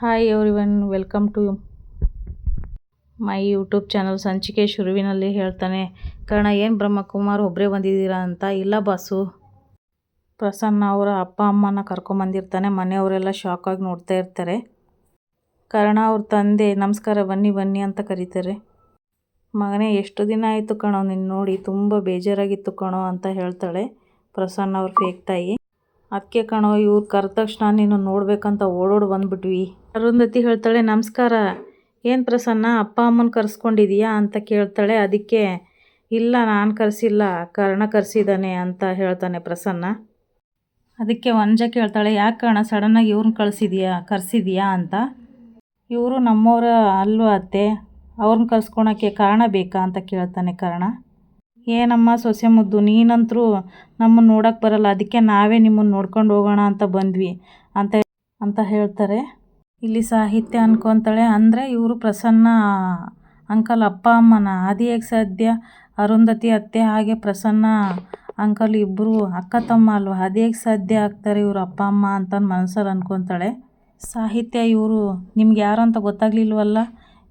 Hi everyone welcome to my YouTube channel ಸಂಚಿಕೆ ಶುರುವಿನಲ್ಲಿ ಹೇಳ್ತಾನೆ. ಕಾರಣ ಏನು ಬ್ರಹ್ಮಕುಮಾರ್ ಒಬ್ಬರೇ ಬಂದಿದ್ದೀರಾ ಅಂತ? ಇಲ್ಲ ಬಾಸು. ಪ್ರಸನ್ನ ಅವರ ಅಪ್ಪ ಅಮ್ಮನ ಕರ್ಕೊಂಬಂದಿರ್ತಾನೆ ಮನೆಯವರೆಲ್ಲ ಶಾಕಾಗಿ ನೋಡ್ತಾ ಇರ್ತಾರೆ. ಕಾರಣ ಅವ್ರ ತಂದೆ, ನಮಸ್ಕಾರ, ಬನ್ನಿ ಬನ್ನಿ ಅಂತ ಕರೀತಾರೆ. ಮಗನೇ, ಎಷ್ಟು ದಿನ ಆಯಿತು ಕಣೋ ನಿನ್ನ ನೋಡಿ? ತುಂಬ ಬೇಜಾರಾಗಿತ್ತು ಕಣೋ ಅಂತ ಹೇಳ್ತಾಳೆ ಪ್ರಸನ್ನ ಅವ್ರ ಫೇಕ್ ತಾಯಿ. ಅದಕ್ಕೆ ಕಣೋ, ಇವ್ರು ಕರೆದ ತಕ್ಷಣ ನೀನು ನೋಡ್ಬೇಕಂತ ಓಡೋಡಿ ಬಂದ್ಬಿಟ್ವಿ. ಅರುಂಧತಿ ಹೇಳ್ತಾಳೆ, ನಮಸ್ಕಾರ. ಏನು ಪ್ರಸನ್ನ, ಅಪ್ಪ ಅಮ್ಮನ ಕರೆಸ್ಕೊಂಡಿದೀಯಾ ಅಂತ ಕೇಳ್ತಾಳೆ. ಅದಕ್ಕೆ, ಇಲ್ಲ, ನಾನು ಕರೆಸಿಲ್ಲ, ಕರ್ಣ ಕರೆಸಿದ್ದಾನೆ ಅಂತ ಹೇಳ್ತಾನೆ ಪ್ರಸನ್ನ. ಅದಕ್ಕೆ ವಂಜ ಕೇಳ್ತಾಳೆ, ಯಾಕೆ ಕಣ ಸಡನ್ನಾಗಿ ಇವ್ರನ್ನ ಕಳಿಸಿದ್ಯಾ, ಕರೆಸಿದ್ಯಾ ಅಂತ? ಇವರು ನಮ್ಮವರ ಅಲ್ವಾ ಅತ್ತೆ? ಅವ್ರನ್ನ ಕರ್ಸ್ಕೊಳಕ್ಕೆ ಕಾರಣ ಬೇಕಾ ಅಂತ ಕೇಳ್ತಾನೆ ಕರ್ಣ. ಏನಮ್ಮ ಸೊಸೆ ಮುದ್ದು ನೀನಂತರೂ ನಮ್ಮನ್ನು ನೋಡೋಕ್ಕೆ ಬರಲ್ಲ, ಅದಕ್ಕೆ ನಾವೇ ನಿಮ್ಮನ್ನು ನೋಡ್ಕೊಂಡು ಹೋಗೋಣ ಅಂತ ಬಂದ್ವಿ ಅಂತ ಅಂತ ಹೇಳ್ತಾರೆ. ಇಲ್ಲಿ ಸಾಹಿತ್ಯ ಅನ್ಕೊತಾಳೆ. ಅಂದರೆ ಇವರು ಪ್ರಸನ್ನ, ಅಂಕಲ್ ಅಪ್ಪ ಅಮ್ಮನ. ಅದು ಹೇಗೆ ಸಾಧ್ಯ? ಅರುಂಧತಿ ಅತ್ತೆ ಹಾಗೆ ಪ್ರಸನ್ನ, ಅಂಕಲ್ ಇಬ್ಬರು ಅಕ್ಕ ತಮ್ಮ ಅಲ್ವಾ? ಅದು ಹೇಗೆ ಸಾಧ್ಯ ಆಗ್ತಾರೆ ಇವರು ಅಪ್ಪ ಅಮ್ಮ ಅಂತ ಮನಸ್ಸಲ್ಲಿ ಅನ್ಕೊತಾಳೆ. ಸಾಹಿತ್ಯ ಇವರು ನಿಮ್ಗೆ ಯಾರು ಅಂತ ಗೊತ್ತಾಗ್ಲಿಲ್ವಲ್ಲ?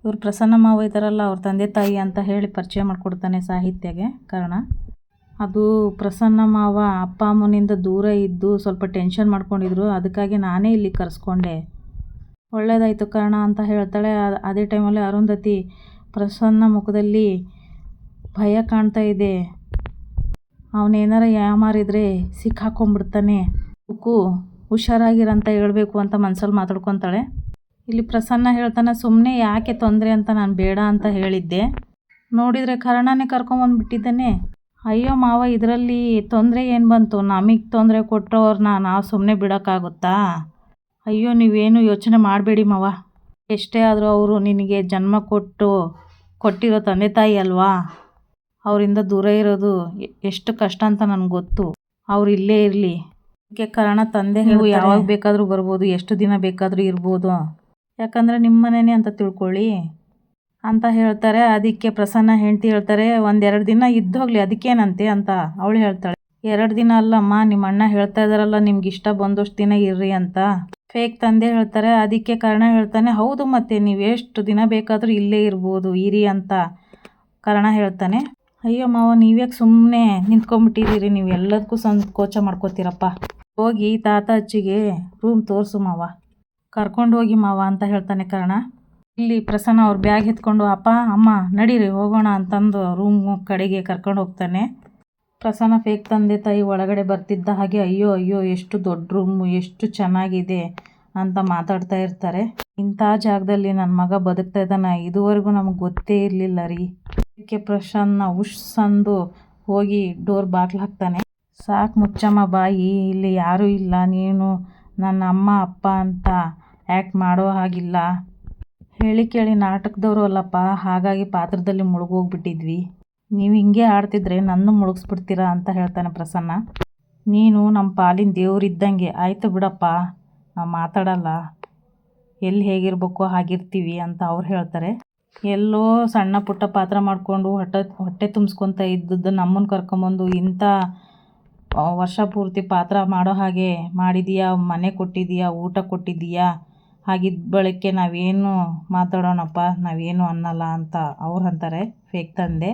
ಇವ್ರು ಪ್ರಸನ್ನ ಮಾವ ಇದ್ದಾರಲ್ಲ ಅವ್ರ ತಂದೆ ತಾಯಿ ಅಂತ ಹೇಳಿ ಪರಿಚಯ ಮಾಡಿಕೊಡ್ತಾನೆ ಸಾಹಿತ್ಯಗೆ, ಕಾರಣ. ಅದು ಪ್ರಸನ್ನ ಮಾವ ಅಪ್ಪ ಅಮ್ಮನಿಂದ ದೂರ ಇದ್ದು ಸ್ವಲ್ಪ ಟೆನ್ಷನ್ ಮಾಡ್ಕೊಂಡಿದ್ರು, ಅದಕ್ಕಾಗಿ ನಾನೇ ಇಲ್ಲಿ ಕರೆಸ್ಕೊಂಡೆ. ಒಳ್ಳೇದಾಯಿತು ಕಾರಣ ಅಂತ ಹೇಳ್ತಾಳೆ. ಅದೇ ಟೈಮಲ್ಲಿ ಅರುಂಧತಿ ಪ್ರಸನ್ನ ಮುಖದಲ್ಲಿ ಭಯ ಕಾಣ್ತಾ ಇದೆ. ಅವನೇನಾರ ಯಾಮಾರಿದ್ರೆ ಸಿಕ್ಕಾಕೊಂಡ್ಬಿಡ್ತಾನೆ. ಉಕ್ಕು, ಹುಷಾರಾಗಿರಂತ ಹೇಳಬೇಕು ಅಂತ ಮನಸ್ಸಲ್ಲಿ ಮಾತಾಡ್ಕೊತಾಳೆ. ಇಲ್ಲಿ ಪ್ರಸನ್ನ ಹೇಳ್ತಾನೆ ಸುಮ್ಮನೆ ಯಾಕೆ ತೊಂದರೆ ಅಂತ ನಾನು ಬೇಡ ಅಂತ ಹೇಳಿದ್ದೆ. ನೋಡಿದರೆ ಕರ್ಣನೇ ಕರ್ಕೊಂಬಂದ್ಬಿಟ್ಟಿದ್ದಾನೆ ಅಯ್ಯೋ ಮಾವ ಇದರಲ್ಲಿ ತೊಂದರೆ ಏನು ಬಂತು? ನಮಗೆ ತೊಂದರೆ ಕೊಟ್ಟವ್ರನ್ನ ನಾವು ಸುಮ್ಮನೆ ಬಿಡೋಕ್ಕಾಗುತ್ತಾ? ಅಯ್ಯೋ ನೀವೇನು ಯೋಚನೆ ಮಾಡಬೇಡಿ ಮಾವ. ಎಷ್ಟೇ ಆದರೂ ಅವರು ನಿನಗೆ ಜನ್ಮ ಕೊಟ್ಟು ಕೊಟ್ಟಿರೋ ತಂದೆ ತಾಯಿ ಅಲ್ವಾ? ಅವರಿಂದ ದೂರ ಇರೋದು ಎಷ್ಟು ಕಷ್ಟ ಅಂತ ನನಗೆ ಗೊತ್ತು. ಅವ್ರು ಇಲ್ಲೇ ಇರಲಿ. ಅದಕ್ಕೆ ಕಾರಣ ತಂದೆ ನೀವು ಯಾವಾಗ ಬೇಕಾದರೂ ಬರ್ಬೋದು ಎಷ್ಟು ದಿನ ಬೇಕಾದರೂ ಇರ್ಬೋದು. ಯಾಕಂದರೆ ನಿಮ್ಮ ಮನೆಯೇ ಅಂತ ತಿಳ್ಕೊಳ್ಳಿ ಅಂತ ಹೇಳ್ತಾರೆ. ಅದಕ್ಕೆ ಪ್ರಸನ್ನ ಹೆಂಡತಿ ಹೇಳ್ತಾರೆ, ಒಂದೆರಡು ದಿನ ಇದ್ದು ಹೋಗ್ಲಿ ಅದಕ್ಕೇನಂತೆ ಅಂತ ಅವಳು ಹೇಳ್ತಾಳೆ. ಎರಡು ದಿನ ಅಲ್ಲಮ್ಮ ನಿಮ್ಮ ಅಣ್ಣ ಹೇಳ್ತಾ ಇದ್ದಾರಲ್ಲ ನಿಮ್ಗೆ ಇಷ್ಟ ಬಂದಷ್ಟು ದಿನ ಇರ್ರಿ ಅಂತ. ಫೇಕ್ ತಂದೆ ಹೇಳ್ತಾರೆ. ಅದಕ್ಕೆ ಕಾರಣ ಹೇಳ್ತಾನೆ, ಹೌದು ಮತ್ತೆ, ನೀವು ಎಷ್ಟು ದಿನ ಬೇಕಾದರೂ ಇಲ್ಲೇ ಇರ್ಬೋದು, ಇರಿ ಅಂತ ಕಾರಣ ಹೇಳ್ತಾನೆ. ಅಯ್ಯೋ ಮಾವ, ನೀವ್ಯಾಕೆ ಸುಮ್ಮನೆ ನಿಂತ್ಕೊಂಡ್ಬಿಟ್ಟಿದ್ದೀರಿ ನೀವು ಎಲ್ಲದಕ್ಕೂ ಸಂಕೋಚ ಮಾಡ್ಕೋತೀರಪ್ಪ. ಹೋಗಿ ತಾತ ಅಚ್ಚಿಗೆ ರೂಮ್ ತೋರಿಸು ಮಾವ. ಕರ್ಕೊಂಡು ಹೋಗಿ ಮಾವ ಅಂತ ಹೇಳ್ತಾನೆ ಕರ್ಣ. ಇಲ್ಲಿ ಪ್ರಸನ್ನ ಅವ್ರ ಬ್ಯಾಗ್ ಎತ್ಕೊಂಡು, ಅಪ್ಪ, ಅಮ್ಮ, ನಡೀರಿ, ಹೋಗೋಣ ಅಂತಂದು ರೂಮ್ ಕಡೆಗೆ ಕರ್ಕೊಂಡು ಹೋಗ್ತಾನೆ. ಪ್ರಸನ್ನ ಫೇಕ್ ತಂದೆ ತಾಯಿ ಒಳಗಡೆ ಬರ್ತಿದ್ದ ಹಾಗೆ, ಅಯ್ಯೋ ಅಯ್ಯೋ, ಎಷ್ಟು ದೊಡ್ಡ ರೂಮು ಎಷ್ಟು ಚೆನ್ನಾಗಿದೆ ಅಂತ ಮಾತಾಡ್ತಾ ಇರ್ತಾರೆ. ಇಂಥ ಜಾಗದಲ್ಲಿ ನನ್ನ ಮಗ ಬದುಕ್ತಾ ಇದ್ದಾನ, ಇದುವರೆಗೂ ನಮಗೆ ಗೊತ್ತೇ ಇರಲಿಲ್ಲ ರೀ. ಅದಕ್ಕೆ ಪ್ರಸನ್ನ ಉಶ್ ಅಂದು ಹೋಗಿ ಡೋರ್ ಬಾಗ್ಲು ಹಾಕ್ತಾನೆ. ಸಾಕು ಮುಚ್ಚಮ್ಮ ಬಾಯಿ, ಇಲ್ಲಿ ಯಾರೂ ಇಲ್ಲ, ನೀನು ನನ್ನ ಅಮ್ಮ, ಅಪ್ಪ ಅಂತ ಆ್ಯಕ್ಟ್ ಮಾಡೋ ಹಾಗಿಲ್ಲ. ಹೇಳಿ ಕೇಳಿ ನಾಟಕದವರು ಅಲ್ಲಪ್ಪ, ಹಾಗಾಗಿ ಪಾತ್ರದಲ್ಲಿ ಮುಳುಗೋಗ್ಬಿಟ್ಟಿದ್ವಿ. ನೀವು ಹಿಂಗೆ ಆಡ್ತಿದ್ರೆ ನನ್ನ ಮುಳುಗಿಸ್ಬಿಡ್ತೀರಾ ಅಂತ ಹೇಳ್ತಾನೆ ಪ್ರಸನ್ನ. ನೀನು ನಮ್ಮ ಪಾಲಿನ ದೇವರಿದ್ದಂಗೆ ಆಯಿತು ಬಿಡಪ್ಪ ನಾವು ಮಾತಾಡಲ್ಲ. ಎಲ್ಲಿ ಹೇಗಿರ್ಬೇಕೋ ಹಾಗಿರ್ತೀವಿ ಅಂತ ಅವ್ರು ಹೇಳ್ತಾರೆ. ಎಲ್ಲೋ ಸಣ್ಣ ಪುಟ್ಟ ಪಾತ್ರ ಮಾಡಿಕೊಂಡು ಹೊಟ್ಟೆ ಹೊಟ್ಟೆ ತುಂಬಿಸ್ಕೊತ ಇದ್ದದ್ದು ನಮ್ಮನ್ನು ಕರ್ಕೊಂಬಂದು ಇಂಥ ವರ್ಷ ಪೂರ್ತಿ ಪಾತ್ರ ಮಾಡೋ ಹಾಗೆ ಮಾಡಿದೀಯಾ? ಮನೆ ಕೊಟ್ಟಿದ್ದೀಯಾ ಊಟ ಕೊಟ್ಟಿದ್ದೀಯಾ ಹಾಗಿದ್ದ ಬಳಿಕೆ ನಾವೇನು ಮಾತಾಡೋಣಪ್ಪ? ನಾವೇನು ಅನ್ನಲ್ಲ ಅಂತ ಅವ್ರು ಅಂತಾರೆ ಫೇಕ್ ತಂದೆ.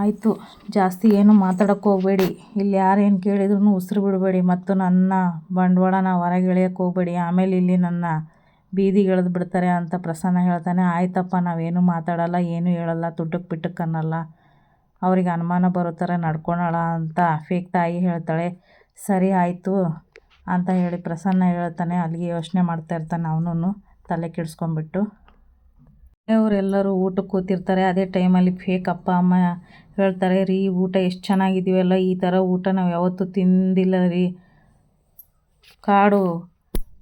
ಆಯಿತು, ಜಾಸ್ತಿ ಏನು ಮಾತಾಡೋಕ್ಕೆ ಹೋಗಬೇಡಿ. ಇಲ್ಲಿ ಯಾರೇನು ಕೇಳಿದ್ರು ಉಸಿರು ಬಿಡಬೇಡಿ ಮತ್ತು ನನ್ನ ಬಂಡವಾಳನ ಹೊರಗೆ ಎಳೆಯೋಕ್ಕೆ ಹೋಗಬೇಡಿ. ಆಮೇಲೆ ಇಲ್ಲಿ ನನ್ನ ಬೀದಿಗೆ ಎಳೆದು ಬಿಡ್ತಾರೆ ಅಂತ ಪ್ರಸನ್ನ ಹೇಳ್ತಾನೆ. ಆಯ್ತಪ್ಪ, ನಾವೇನು ಮಾತಾಡಲ್ಲ, ಏನು ಹೇಳಲ್ಲ ತುಟ್ಟಕ್ಕೆ ಪಿಟ್ಟಕ್ಕೆ ಅನ್ನಲ್ಲ ಅವ್ರಿಗೆ ಅನುಮಾನ ಬರೋ ಥರ ನಡ್ಕೊಳೋಣ ಅಂತ ಫೇಕ್ ತಾಯಿ ಹೇಳ್ತಾಳೆ. ಸರಿ ಆಯಿತು ಅಂತ ಹೇಳಿ ಪ್ರಸನ್ನ ಹೇಳ್ತಾನೆ. ಅಲ್ಲಿಗೆ ಯೋಚನೆ ಮಾಡ್ತಾ ಇರ್ತಾನೆ ಅವನು ತಲೆ ಕೆಡಿಸ್ಕೊಂಬಿಟ್ಟು ಅವರೆಲ್ಲರೂ ಊಟಕ್ಕೆ ಕೂತಿರ್ತಾರೆ. ಅದೇ ಟೈಮಲ್ಲಿ ಫೇಕ್ ಅಪ್ಪ, ಅಮ್ಮ ಹೇಳ್ತಾರೆ, ರೀ, ಊಟ ಎಷ್ಟು ಚೆನ್ನಾಗಿದ್ದೀವಲ್ಲ, ಈ ಥರ ಊಟ ನಾವು ಯಾವತ್ತೂ ತಿಂದಿಲ್ಲ ರೀ. ಕಾಡು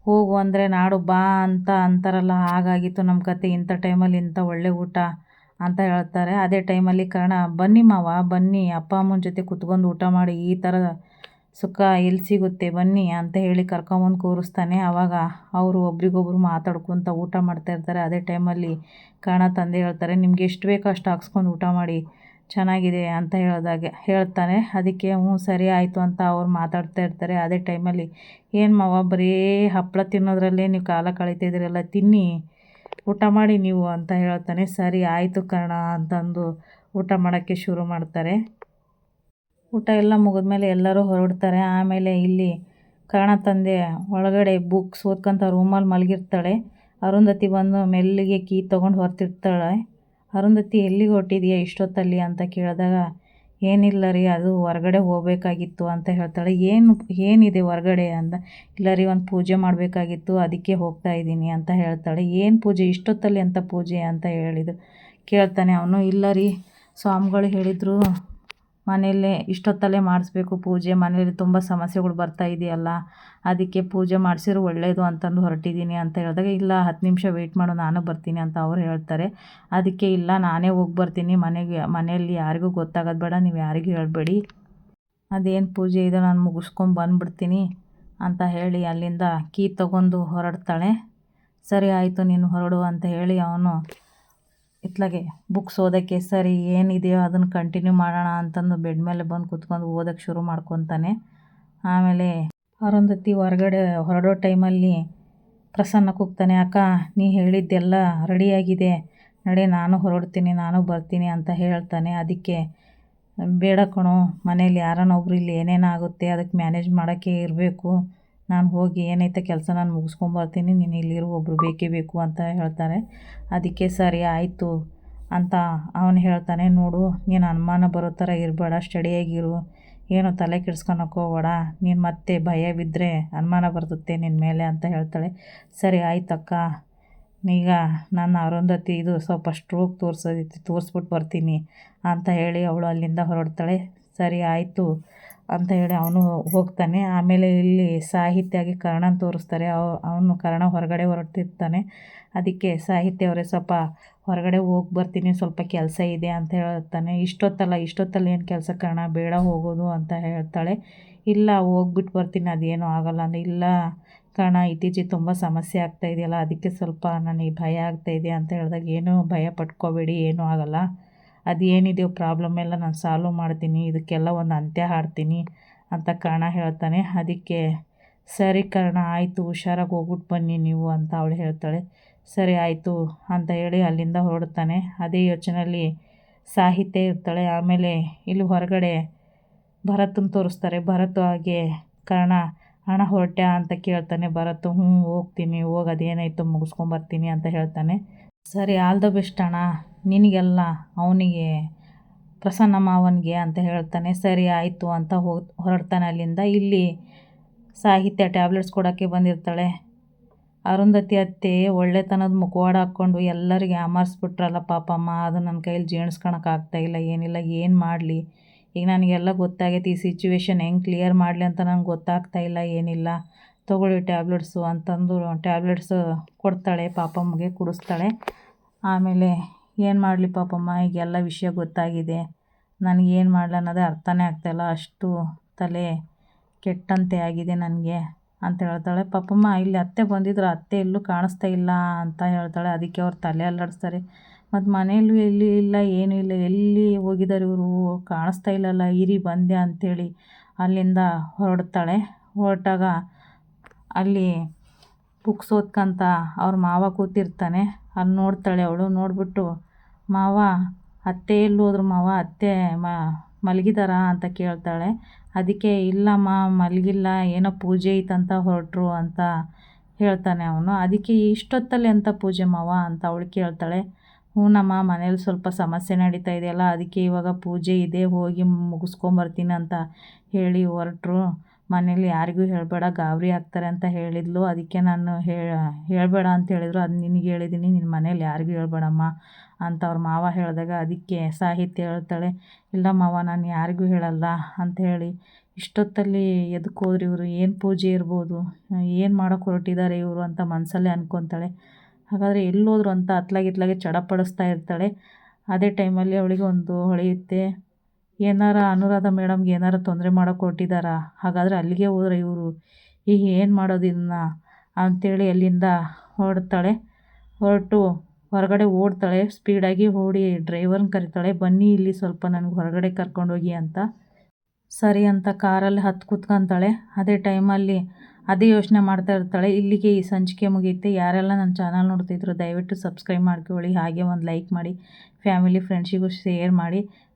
ಹೋಗು ಅಂದರೆ ನಾಡು ಬಾ ಅಂತ ಅಂತಾರಲ್ಲ. ಹಾಗಾಗಿತ್ತು ನಮ್ಮ ಕತೆ. ಇಂಥ ಟೈಮಲ್ಲಿ ಇಂಥ ಒಳ್ಳೆ ಊಟ. ಅಂತ ಹೇಳ್ತಾರೆ. ಅದೇ ಟೈಮಲ್ಲಿ ಕರ್ಣ, ಬನ್ನಿ ಮಾವ, ಬನ್ನಿ, ಅಪ್ಪ, ಅಮ್ಮನ ಜೊತೆ ಕುತ್ಕೊಂಡು ಊಟ ಮಾಡಿ, ಈ ಥರ ಸುಖ ಎಲ್ಲಿ ಸಿಗುತ್ತೆ, ಬನ್ನಿ ಅಂತ ಹೇಳಿ ಕರ್ಕೊಂಬಂದು ಕೂರಿಸ್ತಾನೆ. ಆವಾಗ ಅವರು ಒಬ್ರಿಗೊಬ್ರು ಮಾತಾಡ್ಕೊತ ಊಟ ಮಾಡ್ತಾ ಇರ್ತಾರೆ. ಅದೇ ಟೈಮಲ್ಲಿ ಕರ್ಣ, ತಂದೆ ಹೇಳ್ತಾರೆ, ನಿಮ್ಗೆ ಎಷ್ಟು ಬೇಕೋ ಅಷ್ಟು ಹಾಕ್ಸ್ಕೊಂಡು ಊಟ ಮಾಡಿ, ಚೆನ್ನಾಗಿದೆ ಅಂತ ಹೇಳಿದಾಗೆ, ಹೇಳ್ತಾನೆ. ಅದಕ್ಕೆ ಹ್ಞೂ, ಸರಿ ಆಯಿತು ಅಂತ ಅವ್ರು ಮಾತಾಡ್ತಾ ಇರ್ತಾರೆ. ಅದೇ ಟೈಮಲ್ಲಿ, ಏನು ಮಾವ, ಬರೀ ಹಪ್ಪಳ ತಿನ್ನೋದ್ರಲ್ಲೇ ನೀವು ಕಾಲ ಕಳೀತಿದ್ದೀರಲ್ಲ ತಿನ್ನಿ. ಊಟ ಮಾಡಿ ನೀವು ಅಂತ ಹೇಳ್ತಾನೆ, ಸರಿ ಆಯಿತು ಕಣ ಅಂತಂದು ಊಟ ಮಾಡೋಕ್ಕೆ ಶುರು ಮಾಡ್ತಾರೆ. ಊಟ ಎಲ್ಲ ಮುಗಿದ್ಮೇಲೆ ಎಲ್ಲರೂ ಹೊರಡ್ತಾರೆ. ಆಮೇಲೆ ಇಲ್ಲಿ ಕರ್ಣ ತಂದೆ ಒಳಗಡೆ ಬುಕ್ಸ್ ಓದ್ಕೊಂತ ರೂಮಲ್ಲಿ ಮಲಗಿರ್ತಾಳೆ. ಅರುಂಧತಿ ಬಂದು ಮೆಲ್ಲಿಗೆ ಕೀ ತೊಗೊಂಡು ಹೊರ್ತಿರ್ತಾಳೆ. ಅರುಂಧತಿ, ಎಲ್ಲಿಗೆ ಹೊರಟಿದೆಯಾ ಇಷ್ಟೊತ್ತಲ್ಲಿ? ಅಂತ ಕೇಳಿದಾಗ ಏನಿಲ್ಲ ರೀ, ಅದು ಹೊರಗಡೆ ಹೋಗಬೇಕಾಗಿತ್ತು ಅಂತ ಹೇಳ್ತಾಳೆ. ಏನು, ಏನಿದೆ ಹೊರಗಡೆ ಅಂತ ಇಲ್ಲ ರೀ, ಒಂದು ಪೂಜೆ ಮಾಡಬೇಕಾಗಿತ್ತು, ಅದಕ್ಕೆ ಹೋಗ್ತಾ ಇದ್ದೀನಿ ಅಂತ ಹೇಳ್ತಾಳೆ. ಏನು ಪೂಜೆ? ಇಷ್ಟೊತ್ತಲ್ಲಿ ಎಂಥ ಪೂಜೆ ಅಂತ ಹೇಳಿದ್ರು ಕೇಳ್ತಾನೆ ಅವನು. ಇಲ್ಲ ರೀ, ಸ್ವಾಮಿಗಳು ಹೇಳಿದರು ಮನೆಯಲ್ಲೇ ಇಷ್ಟೊತ್ತಲ್ಲೇ ಮಾಡಿಸ್ಬೇಕು ಪೂಜೆ ಮನೇಲಿ ತುಂಬ ಸಮಸ್ಯೆಗಳು ಬರ್ತಾ ಇದೆಯಲ್ಲ, ಅದಕ್ಕೆ ಪೂಜೆ ಮಾಡಿಸಿದ್ರೆ ಒಳ್ಳೆಯದು ಅಂತಂದು ಹೊರಟಿದ್ದೀನಿ ಅಂತ ಹೇಳಿದಾಗ, ಇಲ್ಲ, ಹತ್ತು ನಿಮಿಷ ವೆಯ್ಟ್ ಮಾಡು, ನಾನು ಬರ್ತೀನಿ ಅಂತ ಅವರು ಹೇಳ್ತಾರೆ. ಅದಕ್ಕೆ, ಇಲ್ಲ, ನಾನೇ ಹೋಗಿ ಬರ್ತೀನಿ, ಮನೆಗೆ, ಮನೆಯಲ್ಲಿ ಯಾರಿಗೂ ಗೊತ್ತಾಗೋದು ಬೇಡ, ನೀವು ಯಾರಿಗೂ ಹೇಳಬೇಡಿ. ಅದೇನು ಪೂಜೆ ಇದೆ, ನಾನು ಮುಗಿಸ್ಕೊಂಡು ಬಂದುಬಿಡ್ತೀನಿ ಅಂತ ಹೇಳಿ ಅಲ್ಲಿಂದ ಕೀ ತಗೊಂಡು ಹೊರಡ್ತಾಳೆ. ಸರಿ, ಆಯಿತು, ನೀನು ಹೊರಡು ಅಂತ ಹೇಳಿ ಅವನು ಇತ್ಲಾಗೆ ಬುಕ್ಸ್ ಓದೋಕ್ಕೆ ಸರಿ ಏನಿದೆಯೋ ಅದನ್ನು ಕಂಟಿನ್ಯೂ ಮಾಡೋಣ ಅಂತಂದು ಬೆಡ್ ಮೇಲೆ ಬಂದು ಕುತ್ಕೊಂಡು ಓದೋಕ್ಕೆ ಶುರು ಮಾಡ್ಕೊತಾನೆ. ಆಮೇಲೆ ಅವರೊಂದತಿ ಹೊರಗಡೆ ಹೊರಡೋ ಟೈಮಲ್ಲಿ ಪ್ರಸನ್ನ ಕೂಗ್ತಾನೆ, ಅಕ್ಕ, ನೀ ಹೇಳಿದ್ದೆಲ್ಲ ರೆಡಿಯಾಗಿದೆ. ನಡೆ, ನಾನು ಹೊರಡ್ತೀನಿ, ನಾನು ಬರ್ತೀನಿ ಅಂತ ಹೇಳ್ತಾನೆ. ಅದಕ್ಕೆ, ಬೇಡ ಕಣೋ, ಮನೇಲಿ ಯಾರನ್ನೊಬ್ರು ಇಲ್ಲಿ ಏನೇನಾಗುತ್ತೆ, ಅದಕ್ಕೆ ಮ್ಯಾನೇಜ್ ಮಾಡೋಕ್ಕೆ ಇರಬೇಕು. ನಾನು ಹೋಗಿ ಏನೈತೆ ಕೆಲಸ ನಾನು ಮುಗಿಸ್ಕೊಂಬರ್ತೀನಿ ನೀನು ಇಲ್ಲಿರು ಒಬ್ಬರು ಬೇಕೇ ಬೇಕು ಅಂತ ಹೇಳ್ತಾರೆ. ಅದಕ್ಕೆ ಸರಿ, ಆಯಿತು ಅಂತ ಅವನು ಹೇಳ್ತಾನೆ, ನೋಡು, ನೀನು ಅನುಮಾನ ಬರೋ ಥರ ಇರಬೇಡ, ಸ್ಟಡಿಯಾಗಿರು, ಏನು ತಲೆ ಹೋಗ್ಬೇಡ, ನೀನು ಮತ್ತೆ ಭಯ ಬಿದ್ದರೆ ಅನುಮಾನ ಬರ್ತದೆ ನಿನ್ನ ಮೇಲೆ ಅಂತ ಹೇಳ್ತಾಳೆ. ಸರಿ, ಆಯ್ತಕ್ಕ, ಈಗ ನನ್ನ ಅರುಂಧತಿ ಇದು ಸ್ವಲ್ಪ ಸ್ಟ್ರೋಕ್ ತೋರಿಸೋದಿತ್ತು ತೋರಿಸ್ಬಿಟ್ಟು ಬರ್ತೀನಿ ಅಂತ ಹೇಳಿ ಅವಳು ಅಲ್ಲಿಂದ ಹೊರಡ್ತಾಳೆ. ಸರಿ, ಆಯಿತು. ಅಂತ ಹೇಳಿ ಅವನು ಹೋಗ್ತಾನೆ. ಆಮೇಲೆ ಇಲ್ಲಿ ಸಾಹಿತ್ಯಾಗಿ ಕರ್ಣನ ತೋರಿಸ್ತಾರೆ. ಅವನು ಕರ್ಣ ಹೊರಗಡೆ ಹೊರಟಿರ್ತಾನೆ. ಅದಕ್ಕೆ ಸಾಹಿತ್ಯ ಅವರೇ ಸ್ವಲ್ಪ ಹೊರಗಡೆ ಹೋಗಿ ಬರ್ತೀನಿ, ಸ್ವಲ್ಪ ಕೆಲಸ ಇದೆ ಅಂತ ಹೇಳ್ತಾನೆ. ಇಷ್ಟೊತ್ತಲ್ಲ, ಇಷ್ಟೊತ್ತಲ್ಲಿ ಏನು ಕೆಲಸ ಕರ್ಣ? ಬೇಡ ಹೋಗೋದು ಅಂತ ಹೇಳ್ತಾಳೆ. ಇಲ್ಲ ಹೋಗ್ಬಿಟ್ಟು ಬರ್ತೀನಿ, ಅದೇನೂ ಆಗೋಲ್ಲ ಅಂದರೆ ಇಲ್ಲ ಕಣ ಇತ್ತೀಚೆಗೆ ತುಂಬ ಸಮಸ್ಯೆ ಆಗ್ತಾ ಇದೆಯಲ್ಲ, ಅದಕ್ಕೆ ಸ್ವಲ್ಪ ನನಗೆ ಭಯ ಆಗ್ತಾಯಿದೆ ಅಂತ ಹೇಳಿದಾಗ ಏನೂ ಭಯ ಪಟ್ಕೋಬೇಡಿ, ಏನೂ ಆಗೋಲ್ಲ. ಅದು ಏನಿದೆಯೋ ಪ್ರಾಬ್ಲಮ್ ಎಲ್ಲ ನಾನು ಸಾಲ್ವ್ ಮಾಡ್ತೀನಿ, ಇದಕ್ಕೆಲ್ಲ ಒಂದು ಅಂತ್ಯ ಹಾಡ್ತೀನಿ ಅಂತ ಕರ್ಣ ಹೇಳ್ತಾನೆ. ಅದಕ್ಕೆ, ಸರಿ ಕರ್ಣ, ಆಯಿತು, ಹುಷಾರಾಗಿ ಹೋಗ್ಬಿಟ್ಟು ಬನ್ನಿ ನೀವು ಅಂತ ಅವಳು ಹೇಳ್ತಾಳೆ. ಸರಿ, ಆಯಿತು ಅಂತ ಹೇಳಿ ಅಲ್ಲಿಂದ ಹೊರಡ್ತಾನೆ. ಅದೇ ಯೋಚನೆಯಲ್ಲಿ ಸಾಹಿತ್ಯ ಇರ್ತಾಳೆ. ಆಮೇಲೆ ಇಲ್ಲಿ ಹೊರಗಡೆ ಭರತನ ತೋರಿಸ್ತಾರೆ. ಭರತು ಹಾಗೆ, ಕರ್ಣ, ಹಣ ಹೊರಟ್ಯಾ ಅಂತ ಕೇಳ್ತಾನೆ. ಭರತು ಹ್ಞೂ ಹೋಗ್ತೀನಿ, ಹೋಗಿ, ಅದೇನಾಯಿತು ಮುಗಿಸ್ಕೊಂಬರ್ತೀನಿ ಅಂತ ಹೇಳ್ತಾನೆ. ಸರಿ, ಆಲ್ ದ ಬೆಸ್ಟ್ ಅಣ್ಣ. ನಿನಗೆಲ್ಲ ಅವನಿಗೆ ಪ್ರಸನ್ನ ಮಾವನಿಗೆ ಅಂತ ಹೇಳ್ತಾನೆ. ಸರಿ, ಆಯಿತು ಅಂತ ಹೊರಡ್ತಾನೆ ಅಲ್ಲಿಂದ. ಇಲ್ಲಿ ಸಾಹಿತ್ಯ ಟ್ಯಾಬ್ಲೆಟ್ಸ್ ಕೊಡೋಕ್ಕೆ ಬಂದಿರ್ತಾಳೆ. ಅರುಂಧತಿ ಅತ್ತೆ ಒಳ್ಳೆತನದ ಮುಖವಾಡ ಹಾಕ್ಕೊಂಡು ಎಲ್ಲರಿಗೆ ಅಮರ್ಸ್ಬಿಟ್ರಲ್ಲ ಪಾಪಮ್ಮ. ಅದು ನನ್ನ ಕೈಯಲ್ಲಿ ಜೀರ್ಣಿಸ್ಕೊಳಕ್ಕೆ ಇಲ್ಲ. ಏನಿಲ್ಲ, ಏನು ಮಾಡಲಿ? ಈಗ ನನಗೆಲ್ಲ ಗೊತ್ತಾಗೈತೆ, ಈ ಸಿಚುವೇಶನ್ ಹೆಂಗೆ ಕ್ಲಿಯರ್ ಮಾಡಲಿ ಅಂತ ನಂಗೆ ಗೊತ್ತಾಗ್ತಾ ಇಲ್ಲ, ಏನಿಲ್ಲ. ತೊಗೊಳ್ಳಿ ಟ್ಯಾಬ್ಲೆಟ್ಸು ಅಂತಂದು ಟ್ಯಾಬ್ಲೆಟ್ಸು ಕೊಡ್ತಾಳೆ, ಪಾಪಮ್ಮಗೆ ಕುಡಿಸ್ತಾಳೆ. ಆಮೇಲೆ ಏನು ಮಾಡಲಿ ಪಾಪಮ್ಮ, ಈಗೆಲ್ಲ ವಿಷಯ ಗೊತ್ತಾಗಿದೆ. ನನಗೆ ಏನು ಮಾಡಲಿ ಅನ್ನೋದೇ ಅರ್ಥನೇ ಆಗ್ತಾಯಿಲ್ಲ ಅಷ್ಟು ತಲೆ ಕೆಟ್ಟಂತೆ ಆಗಿದೆ ನನಗೆ ಅಂತ ಹೇಳ್ತಾಳೆ. ಪಾಪಮ್ಮ, ಇಲ್ಲಿ ಅತ್ತೆ ಬಂದಿದ್ರು, ಅತ್ತೆ ಎಲ್ಲೂ ಕಾಣಿಸ್ತಾ ಇಲ್ಲ ಅಂತ ಹೇಳ್ತಾಳೆ. ಅದಕ್ಕೆ ಅವ್ರು ತಲೆ ಅಲ್ಲಾಡಿಸ್ತಾರೆ. ಮತ್ತು ಮನೆಯಲ್ಲೂ ಎಲ್ಲಿ ಇಲ್ಲ, ಏನೂ ಇಲ್ಲ, ಎಲ್ಲಿ ಹೋಗಿದ್ದಾರೆ ಇವರು? ಕಾಣಿಸ್ತಾ ಇಲ್ಲಲ್ಲ, ಇರಿ ಬಂದೆ ಅಂಥೇಳಿ ಅಲ್ಲಿಂದ ಹೊರಡ್ತಾಳೆ. ಹೊರಟಾಗ ಅಲ್ಲಿ ಬುಕ್ಸ್ ಓದ್ಕೊಂತ ಅವ್ರ ಮಾವ ಕೂತಿರ್ತಾನೆ. ಅಲ್ಲಿ ನೋಡ್ತಾಳೆ ಅವಳು. ನೋಡಿಬಿಟ್ಟು, ಮಾವ, ಅತ್ತೆ ಎಲ್ಲಿ ಹೋದ್ರು ಮಾವ? ಅತ್ತೆ ಮಲಗಿದಾರಾ? ಅಂತ ಕೇಳ್ತಾಳೆ. ಅದಕ್ಕೆ ಇಲ್ಲಮ್ಮ ಮಲಗಿಲ್ಲ. ಏನೋ ಪೂಜೆ ಐತಂತ ಹೊರಟ್ರು ಅಂತ ಹೇಳ್ತಾನೆ ಅವನು. ಅದಕ್ಕೆ ಇಷ್ಟೊತ್ತಲ್ಲಿ ಎಂಥ ಪೂಜೆ ಮಾವ? ಅಂತ ಅವಳು ಕೇಳ್ತಾಳೆ. ಹ್ಞೂನಮ್ಮ ಮನೇಲಿ ಸ್ವಲ್ಪ ಸಮಸ್ಯೆ ನಡೀತಾ ಇದೆಯಲ್ಲ, ಅದಕ್ಕೆ ಇವಾಗ ಪೂಜೆ ಇದೆ, ಹೋಗಿ ಮುಗಿಸ್ಕೊಂಬರ್ತೀನಿ ಅಂತ ಹೇಳಿ ಹೊರಟ್ರು. ಮನೇಲಿ ಯಾರಿಗೂ ಹೇಳಬೇಡ, ಗಾಬರಿ ಆಗ್ತಾರೆ ಅಂತ ಹೇಳಿದ್ಲು. ಅದಕ್ಕೆ ನಾನು ಹೇಳಬೇಡ ಅಂತ ಹೇಳಿದ್ರು. ಅದು ನಿನಗೆ ಹೇಳಿದ್ದೀನಿ ನಿನ್ನ ಮನೇಲಿ ಯಾರಿಗೂ ಹೇಳ್ಬೇಡಮ್ಮ ಅಂತ ಅವ್ರ ಮಾವ ಹೇಳಿದಾಗ ಅದಕ್ಕೆ ಸಾಹಿತ್ಯ ಹೇಳ್ತಾಳೆ. ಇಲ್ಲ ಮಾವ ನಾನು ಯಾರಿಗೂ ಹೇಳಲ್ಲ ಅಂತ ಹೇಳಿ ಇಷ್ಟೊತ್ತಲ್ಲಿ ಎದಕ್ಕೆ ಇವರು? ಏನು ಪೂಜೆ ಇರ್ಬೋದು? ಏನು ಮಾಡೋಕ್ಕೆ ಹೊರಟಿದ್ದಾರೆ ಇವರು ಅಂತ ಮನಸಲ್ಲೇ ಅಂದ್ಕೊತಾಳೆ ಹಾಗಾದರೆ ಎಲ್ಲೋದ್ರು ಅಂತ ಅತ್ಲಾಗಿತ್ಲಾಗೆ ಚಡಪಡಿಸ್ತಾ ಇರ್ತಾಳೆ. ಅದೇ ಟೈಮಲ್ಲಿ ಅವಳಿಗೆ ಒಂದು ಹೊಳೆಯುತ್ತೆ ಏನಾರ ಅನುರಾಧ ಮೇಡಮ್ಗೆ ಏನಾರ ತೊಂದರೆ ಮಾಡೋಕೆ ಹೊರಟಿದಾರ? ಹಾಗಾದರೆ ಅಲ್ಲಿಗೆ ಹೋದ್ರೆ ಇವರು ಈಗ ಏನು ಮಾಡೋದು ಇದನ್ನ ಅಂಥೇಳಿ ಅಲ್ಲಿಂದ ಹೊರಡ್ತಾಳೆ. ಹೊರಟು ಹೊರಗಡೆ ಓಡ್ತಾಳೆ. ಸ್ಪೀಡಾಗಿ ಓಡಿ ಡ್ರೈವರ್ನ ಕರಿತಾಳೆ. ಬನ್ನಿ ಇಲ್ಲಿ ಸ್ವಲ್ಪ ನನಗೆ ಹೊರಗಡೆ ಕರ್ಕೊಂಡೋಗಿ ಅಂತ. ಸರಿ ಅಂತ ಕಾರಲ್ಲಿ ಹತ್ತು ಕೂತ್ಕೊಂತಾಳೆ. ಅದೇ ಟೈಮಲ್ಲಿ ಅದೇ ಯೋಚನೆ ಮಾಡ್ತಾ ಇರ್ತಾಳೆ. ಇಲ್ಲಿಗೆ ಈ ಸಂಚಿಕೆ ಮುಗಿಯುತ್ತೆ ಯಾರೆಲ್ಲ ನನ್ನ ಚಾನಲ್ ನೋಡ್ತಿದ್ರು ದಯವಿಟ್ಟು ಸಬ್ಸ್ಕ್ರೈಬ್ ಮಾಡ್ಕೊಳ್ಳಿ. ಹಾಗೆ ಒಂದು ಲೈಕ್ ಮಾಡಿ. ಫ್ಯಾಮಿಲಿ ಫ್ರೆಂಡ್ಸಿಗೂ ಶೇರ್ ಮಾಡಿ.